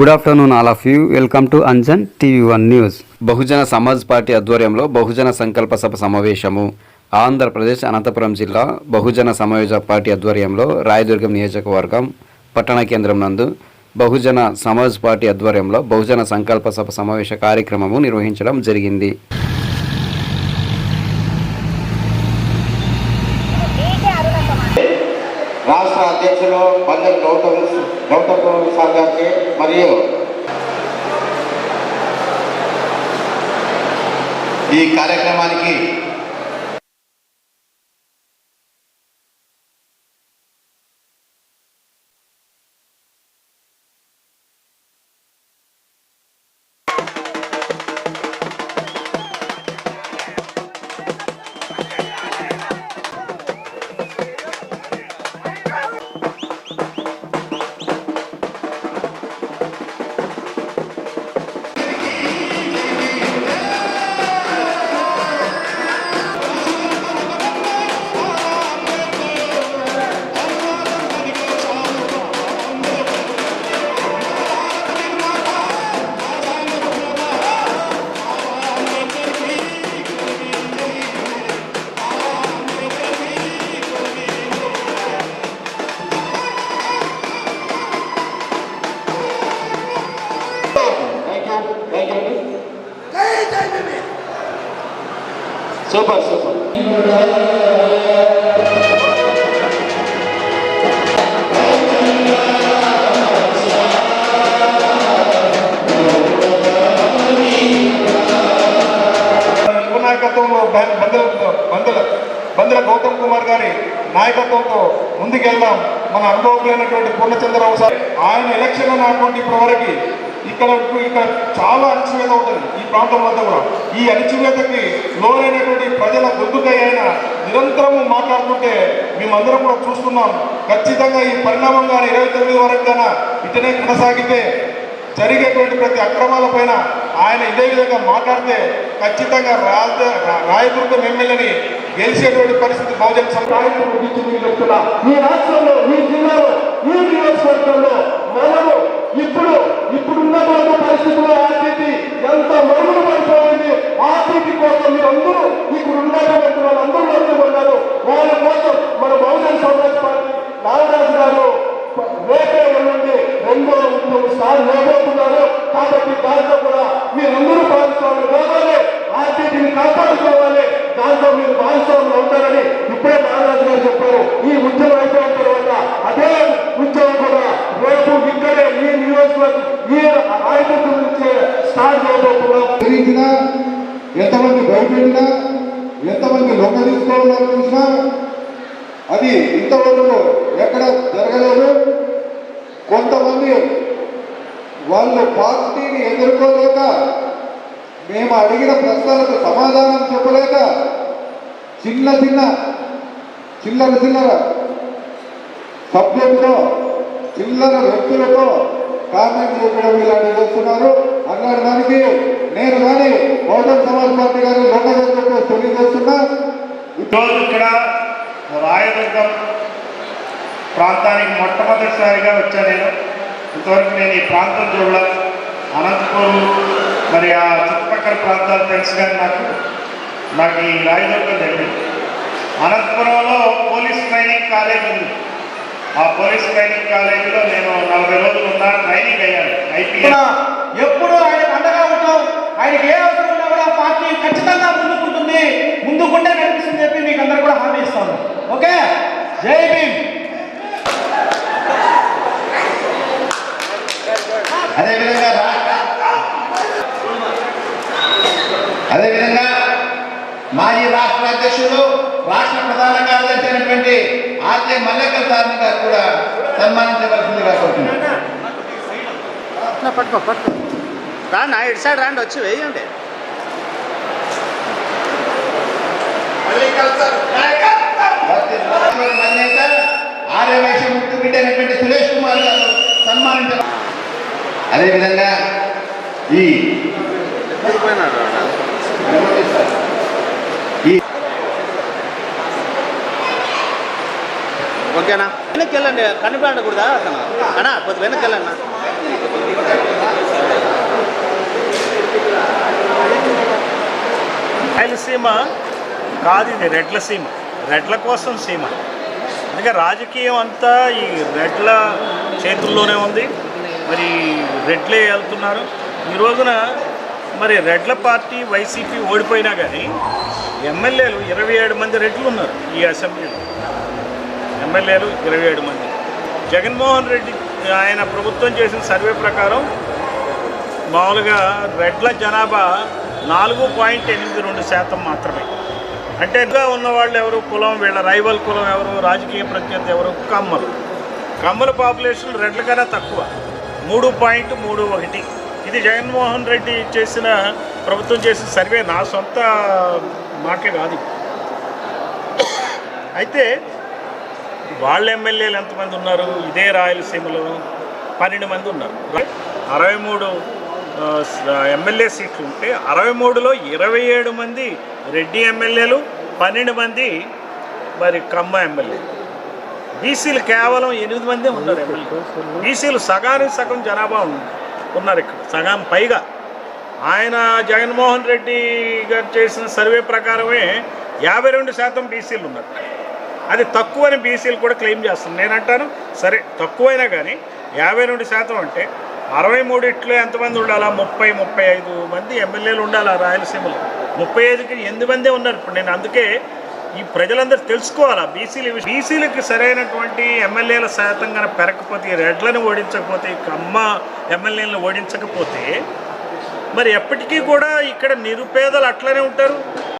Good afternoon all of you welcome to Anjan TV one news Bahujan Samaj party ఆధ్వర్యంలో బహుజన సంకల్ప సభ సమావేశము. ఆంధ్రప్రదేశ్ అనంతపురం జిల్లా బహుజన సమావేశ party ఆధ్వర్యంలో రాయదుర్గం నియోజకవర్గం పట్టణ కేంద్రం నందు బహుజన సమాజ్ పార్టీ ఆధ్వర్యంలో బహుజన సంకల్ప సభ సమావేశ కార్యక్రమము నిర్వహించడం జరిగింది. రాష్ట్ర అధ్యక్షులు బందర్ గౌతమ్ గౌతమ్ సార్ గారికి మరియు ఈ కార్యక్రమానికి సూపర్ సూపర్. నాయకత్వంలో బందల బందల బందల గౌతమ్ కుమార్ గారి నాయకత్వంతో ముందుకెళ్దాం. మన అనుభవకులైనటువంటి పూర్ణచంద్రరావు సార్ ఆయన ఎలక్షన్ నాటువంటి ఇప్పటివరకు ఇక్కడ ఇక్కడ చాలా అణచివేత ఉంటుంది. ఈ ప్రాంతం వద్ద కూడా. ఈ అణచివేతకి లోనైనటువంటి ప్రజల గొంతుకై అయినా నిరంతరము మాట్లాడుతుంటే మేమందరం కూడా చూస్తున్నాం. ఖచ్చితంగా ఈ పరిణామం కానీ ఇరవై తొమ్మిది వరకు కన్నా ఇటనే కొనసాగితే జరిగేటువంటి ప్రతి అక్రమాలపైన ఆయన ఇదే విధంగా మాట్లాడితే ఖచ్చితంగా రాజ రాయదుర్గం ఎమ్మెల్యేని గెలిచేటువంటి పరిస్థితి బహుజన సమాజం చెప్తున్నా. ఈ రాష్ట్రంలో ఈ జిల్లాలో ఈ నియోజకవర్గంలో మనము ఇప్పుడు ఇప్పుడు ఉన్నటువంటి పరిస్థితుల్లో ఆర్టీటీ ఎంత మరుగులు పడిపోయింది ఆర్టీటీ కోసం మీరందరూ ఇక్కడ ఉన్నటువంటి వాళ్ళందరూ ఉన్నారు. వాళ్ళ కోసం మన బహుజన సమాజ్ పార్టీ నాగరాజు గారు రేపే నుండి రెండో ఉద్యమం స్టార్ట్ చేయబోతున్నారు కాబట్టి దాంట్లో కూడా మీరందరూ భాగస్వాములు కావాలి ఆర్టీటీని కాపాడుకోవాలి. దాంట్లో మీరు భాగస్వాములు అవుతారని ఇప్పుడే నాగరాజు గారు చెప్పారు. ఈ ఉద్యమం అయిపోయిన తర్వాత అదే ఉద్యమం కూడా రేపు ఇక్కడే ఈ నియోజకవర్గం ఈ రాయదుర్గం నుంచే స్టార్ట్ చేయబోతున్నాం ఎంతమంది భయపెట్టినా ఎంతమంది లొంగ చూసినా అది ఇంతవరకు ఎక్కడ జరగలేదు. కొంతమంది వాళ్ళు పార్టీని ఎదుర్కోలేక మేము అడిగిన ప్రశ్నలకు సమాధానం చెప్పలేక చిన్న చిన్న చిల్లర చిల్లర సభ్యులతో చిల్లర వ్యక్తులతో కామెంట్ చేయడం ఇలాంటివి చేస్తున్నారు. అట్లాంటి దానికి నేను కానీ బహుజన్ సమాజ్ పార్టీ గారు చెప్పి తెలియజేస్తున్నా ఈరోజు ఇక్కడ రాయదుర్గం ప్రాంతానికి మొట్టమొదటిసారిగా వచ్చా నేను. ఇంతవరకు నేను ఈ ప్రాంతం చూడలే. అనంతపురం మరి ఆ చుట్టుపక్కల ప్రాంతాలు తెలుసు కానీ నాకు నాకు ఈ రాయదుర్గం తెలియదు. అనంతపురంలో పోలీస్ ట్రైనింగ్ కాలేజ్ ఉంది. ఆ పోలీస్ ట్రైనింగ్ కాలేజీలో నేను నలభై రోజులు ఉన్నా ట్రైనింగ్ అయ్యాను ఐపీఎస్. ఎప్పుడు ఆయన అండగా ఉంటాం ఆయనకి ఏ అవసరం ఉన్నా కూడా పార్టీ ఖచ్చితంగా ముందుకుంటుంది. ముందుకుంటే కనిపిస్తుంది చెప్పి మీకు అందరు కూడా హామీ ఇస్తాను. ఓకే? జై భీమ్. అదేవిధంగా అదేవిధంగా మాజీ రాష్ట్ర అధ్యక్షుడు రాష్ట్ర ప్రధాన కార్యదర్శి అయినటువంటి ఆర్జే మల్లెక్కల్ సార్ గారు కూడా సన్మానించవలసిందిగా కోరుతున్నాను. పట్టుకో పట్టుకో. రాండి ఆ ఇటు సైడ్ రాండి వచ్చి వేయండి. ఆర్యవైశ్య ముక్తి బిడ్డ అయినటువంటి సురేష్ కుమార్ గారు సన్మానించారు అదేవిధంగా ఈ ఓకేనా? వెనక్కి వెళ్ళండి కనిపెట్టకూడదా అతను అన్నా కొద్ది వెనక్కి వెళ్ళండి రాయలసీమ కాదు ఇది రెడ్ల సీమ. రెడ్ల కోసం సీమ. అందుకే రాజకీయం అంతా ఈ రెడ్ల చేతుల్లోనే ఉంది. మరి రెడ్లే వెళ్తున్నారు. ఈ రోజున మరి రెడ్ల పార్టీ వైసీపీ ఓడిపోయినా కానీ ఎమ్మెల్యేలు ఇరవై ఏడు మంది రెడ్లు ఉన్నారు ఈ అసెంబ్లీలో. ఎమ్మెల్యేలు ఇరవై ఏడు మంది. జగన్మోహన్ రెడ్డి ఆయన ప్రభుత్వం చేసిన సర్వే ప్రకారం మామూలుగా రెడ్ల జనాభా నాలుగు పాయింట్ ఎనిమిది రెండు శాతం మాత్రమే. అంటే ఇంకా ఉన్న వాళ్ళు ఎవరు? కులం వీళ్ళ రైవల్ కులం ఎవరు? రాజకీయ ప్రత్యర్థి ఎవరు? కమ్మలు. కమ్మల పాపులేషన్ రెడ్ల కన్నా తక్కువ. మూడు పాయింట్ మూడు ఒకటి. ఇది జగన్మోహన్ రెడ్డి చేసిన ప్రభుత్వం చేసిన సర్వే నా సొంత మాటలు కాదు అయితే వాళ్ళ ఎమ్మెల్యేలు ఎంతమంది ఉన్నారు? ఇదే రాయలసీమలో పన్నెండు మంది ఉన్నారు. అరవై మూడు ఎమ్మెల్యే సీట్లు ఉంటే అరవై మూడులో ఇరవై ఏడు మంది రెడ్డి ఎమ్మెల్యేలు పన్నెండు మంది మరి కమ్మ ఎమ్మెల్యే. బీసీలు కేవలం ఎనిమిది మందే ఉన్నారు ఎమ్మెల్యే. బీసీలు సగానికి సగం జనాభా ఉన్నారు ఇక్కడ సగం పైగా. ఆయన జగన్మోహన్ రెడ్డి గారు చేసిన సర్వే ప్రకారమే యాభై రెండు శాతం బీసీలు ఉన్నారు. అది తక్కువని బీసీలు కూడా క్లెయిమ్ చేస్తుంది నేనంటాను సరే తక్కువైనా కానీ యాభై రెండు శాతం అంటే అరవై మూడిట్లో ఎంతమంది ఉండాలా? ముప్పై ముప్పై ఐదు మంది ఎమ్మెల్యేలు ఉండాలా రాయలసీమలో? ముప్పై ఐదుకి ఎనిమిది మందే ఉన్నారు. ఇప్పుడు నేను అందుకే ఈ ప్రజలందరూ తెలుసుకోవాలా? బీసీలు బీసీలకి సరైనటువంటి ఎమ్మెల్యేల శాతం కనుక పెరగకపోతే రెడ్లను ఓడించకపోతే కమ్మ ఎమ్మెల్యేలను ఓడించకపోతే మరి ఎప్పటికీ కూడా ఇక్కడ నిరుపేదలు అట్లనే ఉంటారు.